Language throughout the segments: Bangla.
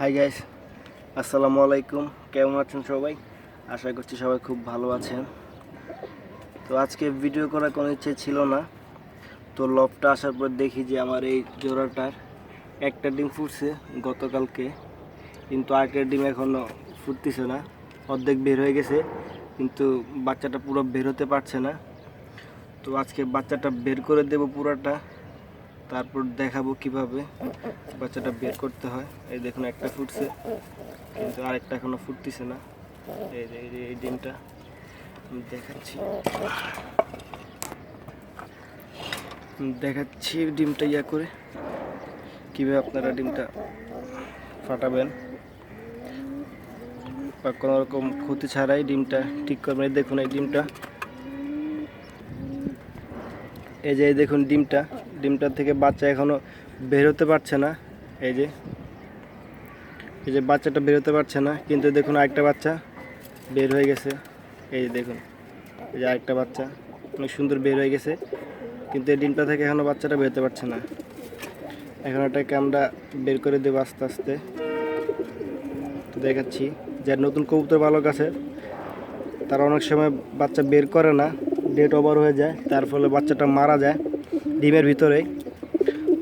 হাই গাইস আসসালামু আলাইকুম। কেমন আছেন সবাই? আশা করছি সবাই খুব ভালো আছেন। তো আজকে ভিডিও করার কোনো ইচ্ছে ছিল না। তো লবটা আসার পর দেখি যে আমার এই জোড়াটার একটা ডিম ফুটছে গতকালকে। কিন্তু আরেকটা ডিম এখনও ফুটতেছে না। অর্ধেক বের হয়ে গেছে, কিন্তু বাচ্চাটা পুরো বের হতে পারছে না। তো আজকে বাচ্চাটা বের করে দেব পুরাটা। তারপর দেখাবো কীভাবে বাচ্চাটা বের করতে হয়। এই দেখুন, একটা ফুটছে, কিন্তু আরেকটা এখনও ফুটতেছে না। এই এই ডিমটা দেখাচ্ছি। দেখাচ্ছি ডিমটা ইয়া করে, কীভাবে আপনারা ডিমটা ফাটাবেন। বা কোনো রকম ক্ষতি ছাড়াই ডিমটা ঠিক করবেন। দেখুন, এই ডিমটা। এই যে দেখুন ডিমটা। ডিমটা থেকে বাচ্চা এখনও বের হতে পারছে না। এই যে এই যে বাচ্চাটা বের হতে পারছে না, কিন্তু দেখুন আরেকটা বাচ্চা বের হয়ে গেছে। এই যে দেখুন, এই যে আরেকটা বাচ্চা অনেক সুন্দর বের হয়ে গেছে, কিন্তু এই ডিমটা থেকে এখনও বাচ্চাটা বের হতে পারছে না। এখন এটাকে আমরা বের করে দেবো আস্তে আস্তে। তো দেখাচ্ছি যার নতুন কবুতর বালক আছে, তারা অনেক সময় বাচ্চা বের করে না, ডেট ওভার হয়ে যায়, তার ফলে বাচ্চাটা মারা যায়। ডিমের ভিতরে।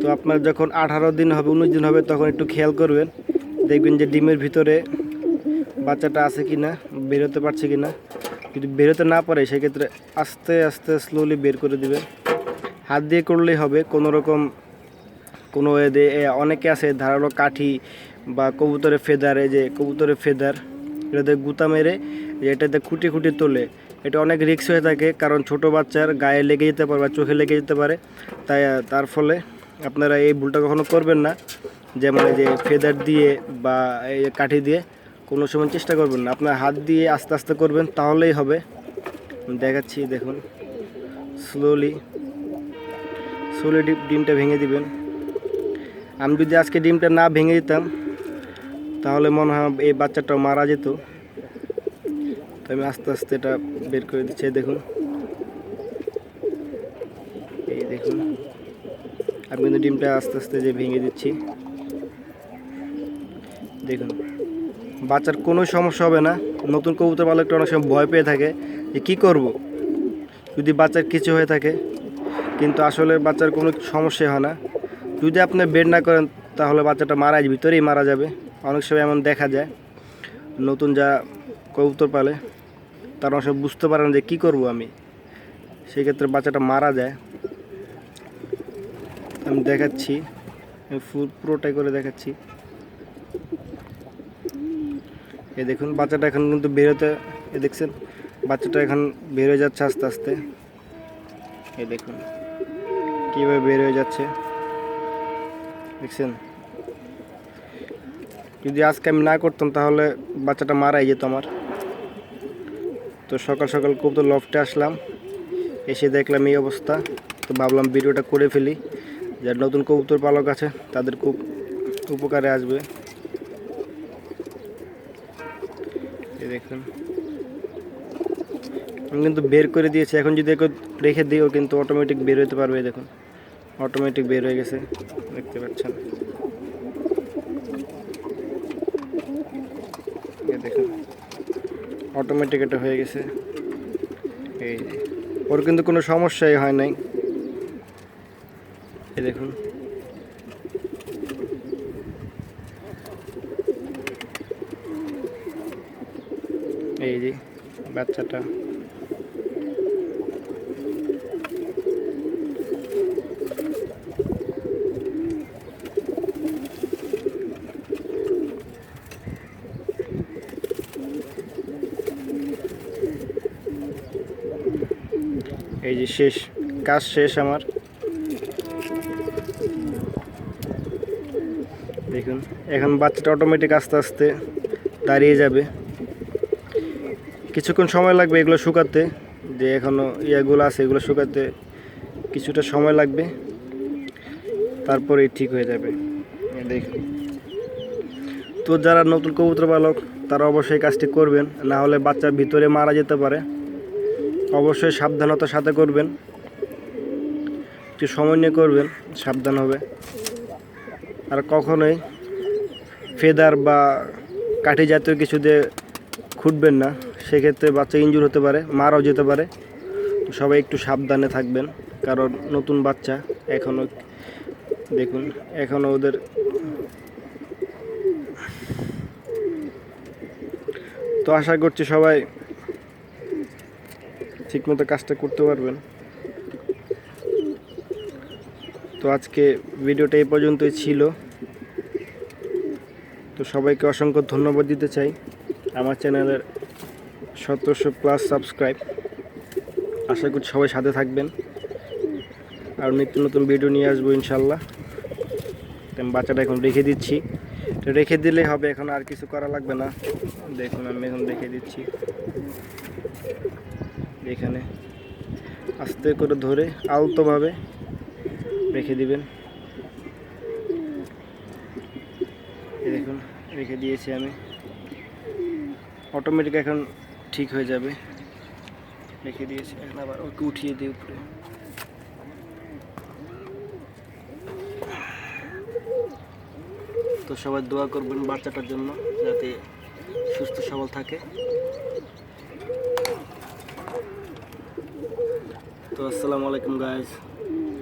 তো আপনার যখন আঠারো দিন হবে, উনিশ দিন হবে, তখন একটু খেয়াল করবেন। দেখবেন যে ডিমের ভিতরে বাচ্চাটা আছে কি না বেরোতে পারছে কি না যদি বেরোতে না পারে, সেক্ষেত্রে আস্তে আস্তে স্লোলি বের করে দিবেন। হাত দিয়ে করলেই হবে, কোনো রকম, কোনো অনেকে আছে, ধারালো কাঠি বা কবুতরের ফেদার, এই যে কবুতরের ফেদার, এটাতে গুতা মেরে, এটাতে খুঁটি খুঁটি তোলে। এটা অনেক রিস্ক হয়ে থাকে, কারণ ছোট বাচ্চার গায়ে লেগে যেতে পারে বা চোখে লেগে যেতে পারে। তাই তার ফলে আপনারা এই ভুলটা কখনো করবেন না। যেমন যে ফেদার দিয়ে বা এই কাঠি দিয়ে কোনো সময় চেষ্টা করবেন না। আপনার হাত দিয়ে আস্তে আস্তে করবেন, তাহলেই হবে। দেখাচ্ছি, দেখুন। স্লোলি স্লোলি ডিমটা ভেঙে দিবেন। আমি যদি আজকে ডিমটা না ভেঙে দিতাম, তাহলে মনে হয় এই বাচ্চাটা মারা যেত। তো আমি আস্তে আস্তে এটা বের করে দিচ্ছি দেখুন। এই দেখুন। আমি কিন্তু ডিমটা আস্তে আস্তে যে ভেঙে দিচ্ছি। দেখুন, বাচ্চার কোনো সমস্যা হবে না। নতুন কবুতর পালকটা অনেক সময় ভয় পেয়ে থাকে যে কী করব? যদি বাচ্চার কিছু হয়ে থাকে, কিন্তু আসলে বাচ্চার কোনো সমস্যা হয় না। যদি আপনি বেড না করেন, তাহলে বাচ্চাটা মারা, ভিতরেই মারা যাবে। অনেক সময় এমন দেখা যায়, নতুন যা কবুতর পালে। তারা সময় বুঝতে পারে না যে কী করব আমি। সেই ক্ষেত্রে বাচ্চাটা মারা যায়। আমি দেখাচ্ছি পুরোটাই করে দেখাচ্ছি। এ দেখুন, বাচ্চাটা এখন কিন্তু বেরোতে, এ দেখছেন, বাচ্চাটা এখন বের হয়ে যাচ্ছে আস্তে আস্তে। এ দেখুন, কীভাবে বের হয়ে যাচ্ছে। দেখছেন? যদি আজকে আমি না করতাম, তাহলে বাচ্চাটা মারাই যেত আমার। তো সকাল সকাল তো লফটে আসলাম। এসে দেখলাম এই অবস্থা। তো ভাবলাম ভিডিওটা করে ফেলি। যার নতুন কবুতর পালক আছে, তাদের খুব উপকারে আসবে। দেখুন। আমি কিন্তু বের করে দিয়েছি। এখন যদি একটু রেখে দিই, ও কিন্তু অটোমেটিক বের হতে পারবে দেখুন। অটোমেটিক বের হয়ে গেছে। দেখতে পাচ্ছেন এই দেখুন অটোমেটিক এটা হয়ে গেছে। এই যে। ওর কিন্তু কোনো সমস্যাই হয় নাই। এই দেখুন। এই যে, বাচ্চাটা। এই যে শেষ, কাজ শেষ আমার। দেখুন, এখন বাচ্চাটা অটোমেটিক আস্তে আস্তে দাঁড়িয়ে যাবে। কিছুক্ষণ সময় লাগবে এগুলো শুকাতে, যে এখনও ইয়েগুলো আছে এগুলো শুকাতে কিছুটা সময় লাগবে। তারপরেই ঠিক হয়ে যাবে। দেখুন। তো যারা নতুন কবুতর পালক, তারা অবশ্যই কাজটি করবেন, না হলে বাচ্চার ভিতরে মারা যেতে পারে। অবশ্যই সাবধানতার সাথে করবেন। একটু সময় নিয়ে করবেন, সাবধান হবে। আর কখনোই ফেদার বা কাঠি জাতীয় কিছু দিয়ে খুঁটবেন না। সেক্ষেত্রে বাচ্চা ইনজুর হতে পারে, মারাও যেতে পারে। সবাই একটু সাবধানে থাকবেন, কারণ নতুন বাচ্চা এখনও দেখুন এখনও ওদের তো আশা করছি সবাই ঠিকমতো কাজটা করতে পারবেন। তো আজকে ভিডিওটা এই পর্যন্তই ছিল। তো সবাইকে অসংখ্য ধন্যবাদ দিতে চাই। আমার চ্যানেলের সতেরোশো প্লাস সাবস্ক্রাইব। আশা করছি সবাই সাথে থাকবেন। আর নিত্য নতুন ভিডিও নিয়ে আসব ইনশাল্লাহ। আমি বাচ্চাটা এখন রেখে দিচ্ছি। তো রেখে দিলেই হবে, এখন আর কিছু করা লাগবে না। দেখুন, আমি এখন রেখে দিচ্ছি। এখানে আস্তে করে ধরে আলতোভাবে রেখে দিবেন। দেখুন, রেখে দিয়েছি আমি। অটোমেটিক এখন ঠিক হয়ে যাবে। রেখে দিয়েছি, এখন আবার ওকে উঠিয়ে দিই উপরে। তো সবাই দোয়া করবেন বাচ্চাটার জন্য, যাতে সুস্থ সবল থাকে। তো আসসালামু আলাইকুম গাইজ